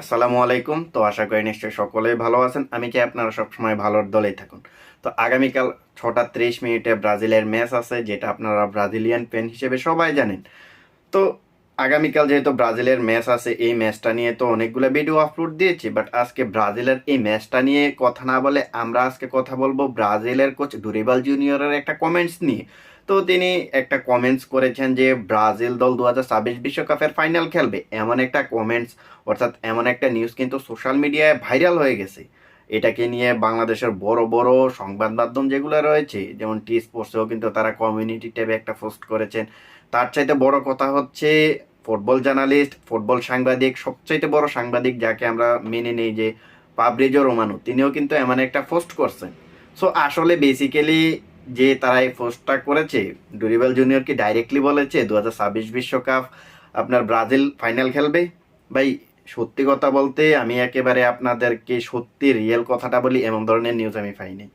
আসসালামু আলাইকুম। তো আশা করি নিশ্চয়ই সকলেই ভালো আছেন। আমি কি আপনারা সবসময় ভালোর দলেই থাকুন? তো আগামীকাল ছটা ত্রিশ মিনিটে ব্রাজিলের ম্যাচ আছে, যেটা আপনারা ব্রাজিলিয়ান পেন হিসেবে সবাই জানেন। তো আগামীকাল যেহেতু ব্রাজিলের ম্যাচ আছে, এই ম্যাচটা নিয়ে তো অনেকগুলো ভিডিও আপলোড দিয়েছি বাট আজকে ব্রাজিলের এই ম্যাচটা নিয়ে কথা না বলে আমরা আজকে কথা বলব ব্রাজিলের কোচ ডুরিবাল জুনিয়রের একটা কমেন্টস নিয়ে। তো তিনি একটা কমেন্টস করেছেন যে ব্রাজিল দল দু হাজার বিশ্বকাপের ফাইনাল খেলবে। এমন একটা কমেন্টস অর্থাৎ এমন একটা নিউজ কিন্তু সোশ্যাল মিডিয়ায় ভাইরাল হয়ে গেছে। এটাকে নিয়ে বাংলাদেশের বড় বড় সংবাদ মাধ্যম যেগুলো রয়েছে, যেমন টি স্পোর্টসেও কিন্তু তারা কমিউনিটি ট্যাবে একটা পোস্ট করেছেন। তার চাইতে বড় কথা হচ্ছে ফুটবল জার্নালিস্ট ফুটবল সাংবাদিক, সবচাইতে বড় সাংবাদিক যাকে আমরা মেনে নেই যে পাবরিজো রোমানো, তিনিও কিন্তু এমন একটা পোস্ট করছেন। সো আসলে বেসিক্যালি যে তারা এই পোস্টটা করেছে ডুরিবাল জুনিয়রকে ডাইরেক্টলি বলেছে দু হাজার ছাব্বিশ বিশ্বকাপ আপনার ব্রাজিল ফাইনাল খেলবে? ভাই, সত্যি কথা বলতে আমি একেবারে আপনাদেরকে সত্যি রিয়েল কথাটা বলি, এমন ধরনের নিউজ আমি পাইনি।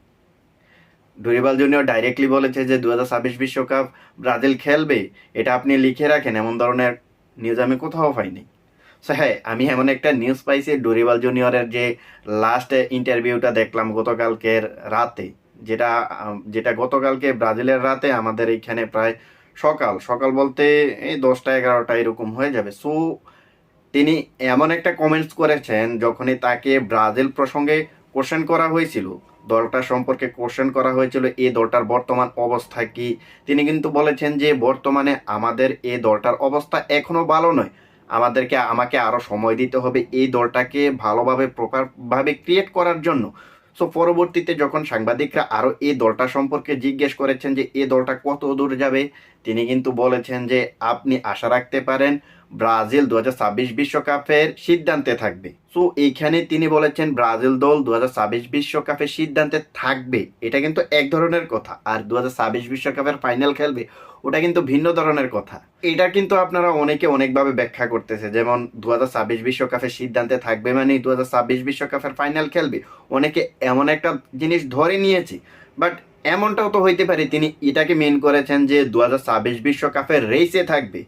ডুরিবাল জুনিয়র ডাইরেক্টলি বলেছে যে দু হাজার ছাব্বিশ বিশ্বকাপ ব্রাজিল খেলবে, এটা আপনি লিখে রাখেন, এমন ধরনের নিউজ আমি কোথাও পাইনি। সো হ্যাঁ আমি এমন একটা নিউজ পাইছি ডুরিবাল জুনিয়রের যে লাস্ট ইন্টারভিউটা দেখলাম গতকালকের রাতে, যেটা যেটা গতকালকে ব্রাজিলের রাতে আমাদের এইখানে প্রায় সকাল সকাল বলতে এই দশটা এগারোটা এরকম হয়ে যাবে। সো তিনি এমন একটা কমেন্টস করেছেন, যখনই তাকে ব্রাজিল প্রসঙ্গে কোশ্চেন করা হয়েছিল। দলটা সম্পর্কে কোশ্চেন করা হয়েছিল, এ দলটার বর্তমান অবস্থা কি? তিনি কিন্তু বলেছেন যে, বর্তমানে আমাদের এ দলটার অবস্থা এখনও ভালো নয়। আমাদেরকে, আমাকে আরও সময় দিতে হবে এই দলটাকে ভালোভাবে প্রপারভাবে ক্রিয়েট করার জন্য। সো পরবর্তীতে যখন সাংবাদিকরা আরও এই দলটা সম্পর্কে জিজ্ঞেস করেছেন যে, এ দলটা কত দূর যাবে তিনি কিন্তু বলেছেন যে আপনি আশা রাখতে পারেন ব্রাজিল দু বিশ্বকাপের সিদ্ধান্তে থাকবে। সো এইখানে তিনি বলেছেন ব্রাজিল দল দু বিশ্বকাপের সিদ্ধান্তে থাকবে। এটা কিন্তু এক ধরনের কথা। আর দু বিশ্বকাপের ফাইনাল খেলবে, ওটা কিন্তু ভিন্ন ধরনের কথা। এটা কিন্তু আপনারা অনেকে অনেকভাবে ব্যাখ্যা করতেছে, যেমন দু বিশ্বকাপের সিদ্ধান্তে থাকবে মানে দু বিশ্বকাপের ফাইনাল খেলবে। অনেকে এমন একটা জিনিস ধরে নিয়েছে, বাট এমনটাও তো হইতে পারে তিনি এটাকে মেন করেছেন যে দু হাজার ছাব্বিশ বিশ্বকাপের রেসে থাকবে।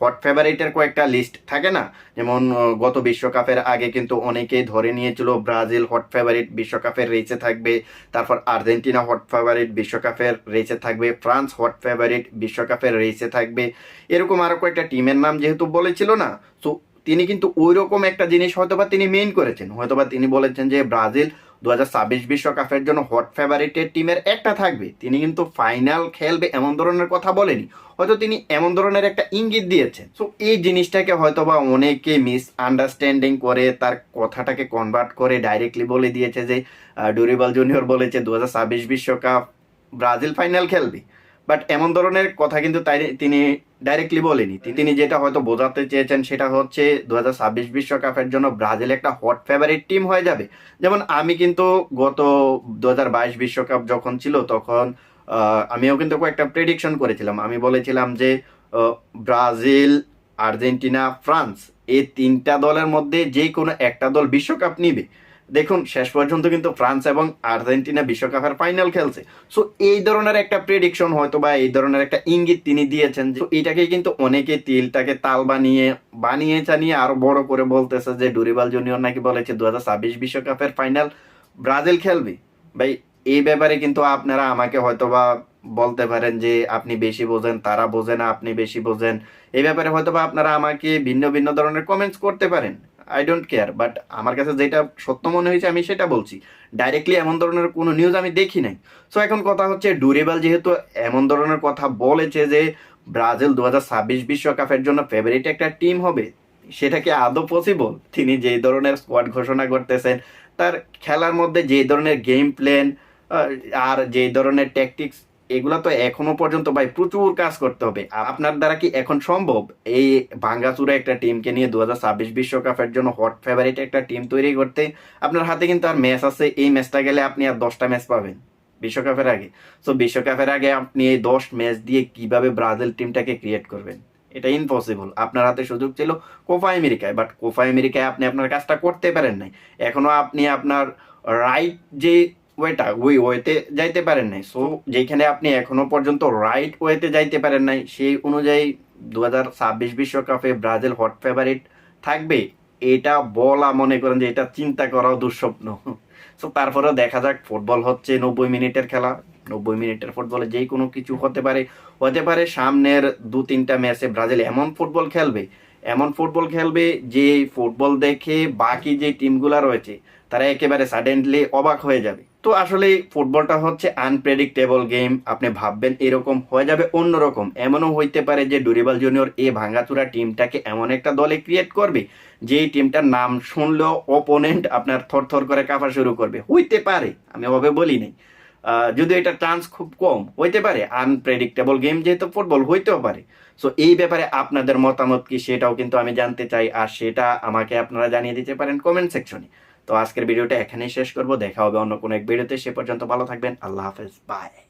হট ফেভারিটের কয়েকটা লিস্ট থাকে না? যেমন গত বিশ্বকাপের আগে কিন্তু অনেকেই ধরে নিয়েছিল ব্রাজিল হট ফেভারিট বিশ্বকাপের রেসে থাকবে, তারপর আর্জেন্টিনা হট ফেভারিট বিশ্বকাপের রেসে থাকবে, ফ্রান্স হট ফেভারিট বিশ্বকাপের রেসে থাকবে। এরকম আরও কয়েকটা টিমের নাম যেহেতু বলেছিল না সো তিনি কিন্তু ওই রকম একটা জিনিস হয়তোবা তিনি মেইন করেছেন। হয়তোবা তিনি বলেছেন যে ব্রাজিল দু হাজার বিশ্বকাপের জন্য হট ফেভারিটের টিমের একটা থাকবে। তিনি কিন্তু ফাইনাল খেলবে এমন ধরনের কথা বলেনি। হয়তো তিনি এমন ধরনের একটা ইঙ্গিত দিয়েছেন। সো এই জিনিসটাকে হয়তোবা অনেকে মিস আন্ডারস্ট্যান্ডিং করে, তার কথাটাকে কনভার্ট করে ডাইরেক্টলি বলে দিয়েছে যে ডুরিবাল জুনিয়র বলেছে, দু হাজার বিশ্বকাপ ব্রাজিল ফাইনাল খেলবে। বাট এমন ধরনের কথা কিন্তু তাই তিনি ডাইরেক্টলি বলেনি। তিনি যেটা হয়তো বোঝাতে চেয়েছেন সেটা হচ্ছে দু হাজার ছাব্বিশ বিশ্বকাপের জন্য ব্রাজিল একটা হট ফেভারিট টিম হয়ে যাবে। যেমন আমি কিন্তু গত দু হাজার বাইশ বিশ্বকাপ যখন ছিল তখন আমিও কিন্তু কয়েকটা প্রেডিকশন করেছিলাম। আমি বলেছিলাম যে ব্রাজিল, আর্জেন্টিনা, ফ্রান্স এই তিনটা দলের মধ্যে যে কোনো একটা দল বিশ্বকাপ নিবে। দেখুন, শেষ পর্যন্ত কিন্তু ফ্রান্স এবং আর্জেন্টিনা বিশ্বকাপের ফাইনাল খেলছে। সো এই ধরনের একটা প্রেডিকশন হয়তো বা এই ধরনের একটা ইঙ্গিত তিনি দিয়েছেন যে এটাকে কিন্তু অনেকে তিলটাকে তাল বানিয়ে বানিয়ে চানিয়ে আরও বড় করে বলতেছে যে ডুরিবাল জুনিয়র নাকি বলেছে দু বিশ্বকাপের ফাইনাল ব্রাজিল খেলবে। ভাই, এই ব্যাপারে কিন্তু আপনারা আমাকে হয়তোবা বলতে পারেন যে, আপনি বেশি বোঝেন, তারা বোঝে না, আপনি বেশি বোঝেন। এই ব্যাপারে হয়তোবা আপনারা আমাকে ভিন্ন ভিন্ন ধরনের কমেন্টস করতে পারেন। আই ডোন্ট কেয়ার বাট আমার কাছে যেটা সত্য মনে হয়েছে, আমি সেটা বলছি। ডাইরেক্টলি এমন ধরনের কোনো নিউজ আমি দেখি নাই। সো এখন কথা হচ্ছে ডুরেবাল যেহেতু এমন ধরনের কথা বলেছে যে, ব্রাজিল দু হাজার ছাব্বিশ বিশ্বকাপের জন্য ফেভারিট একটা টিম হবে, সেটা কি আদৌ পসিবল তিনি যেই ধরনের স্কোয়াড ঘোষণা করতেছেন, তার খেলার মধ্যে যে ধরনের গেম প্ল্যান আর যে ধরনের ট্যাকটিক্স এগুলো তো এখনও পর্যন্ত ভাই প্রচুর কাজ করতে হবে। আপনার দ্বারা কি এখন সম্ভব? এই ভাঙ্গাচুরা একটা টিমকে নিয়ে দু হাজার ছাব্বিশ বিশ্বকাপের জন্য হট ফেভারিট একটা টিম তৈরি করতে আপনার হাতে কিন্তু আর ম্যাচ আছে। এই ম্যাচটা গেলে আপনি আর দশটা ম্যাচ পাবেন বিশ্বকাপের আগে। সো বিশ্বকাপের আগে আপনি এই দশ ম্যাচ দিয়ে কীভাবে ব্রাজিল টিমটাকে ক্রিয়েট করবেন? এটা ইম্পসিবল আপনার হাতে সুযোগ ছিল কোফা আমেরিকায় বাট কোফা আমেরিকায় আপনি আপনার কাজটা করতে পারেন নাই। এখনও আপনি আপনার রাইট যে ওয়েটা, ওই ওয়েতে যাইতে পারেন নাই। সো যেখানে আপনি এখনও পর্যন্ত রাইট ওয়েতে যাইতে পারেন নাই, সেই অনুযায়ী দু হাজার ছাব্বিশ বিশ্বকাপে ব্রাজিল হট ফেভারিট থাকবে। এটা বলা মনে করেন যে এটা চিন্তা করাও দুঃস্বপ্ন। সো তারপরেও দেখা যাক ফুটবল হচ্ছে নব্বই মিনিটের খেলা। নব্বই মিনিটের ফুটবলে যে কোনো কিছু হতে পারে। হতে পারে সামনের দু তিনটা ম্যাচে ব্রাজিল এমন ফুটবল খেলবে, এমন ফুটবল খেলবে যে ফুটবল দেখে বাকি যে টিমগুলো রয়েছে, তারা একেবারে সাডেনলি অবাক হয়ে যাবে। তো আসলে ফুটবলটা হচ্ছে আনপ্রেডিক্টেবল গেম আপনি ভাববেন এরকম হয়ে যাবে অন্যরকম। এমনও হইতে পারে যে ডুরিবাল জুনিয়র এই ভাঙ্গাচুরা টিমটাকে এমন একটা দলে ক্রিয়েট করবে, যেই টিমটার নাম শুনলেও অপোনেন্ট আপনার থরথর করে কাঁপা শুরু করবে। হইতে পারে, আমি ওভাবে বলি নাই। যদিও এটা চান্স খুব কম, হইতে পারে আনপ্রেডিক্টেবল গেম যেহেতু ফুটবল হইতেও পারে। সো এই ব্যাপারে আপনাদের মতামত কি সেটাও কিন্তু আমি জানতে চাই, আর সেটা আমাকে আপনারা জানিয়ে দিতে পারেন কমেন্ট সেকশনে তো আজকের ভিডিওটা এখানেই শেষ করব। দেখা হবে অন্য কোনো এক ভিডিওতে। সে পর্যন্ত ভালো থাকবেন। আল্লাহ হাফেজ। বাই।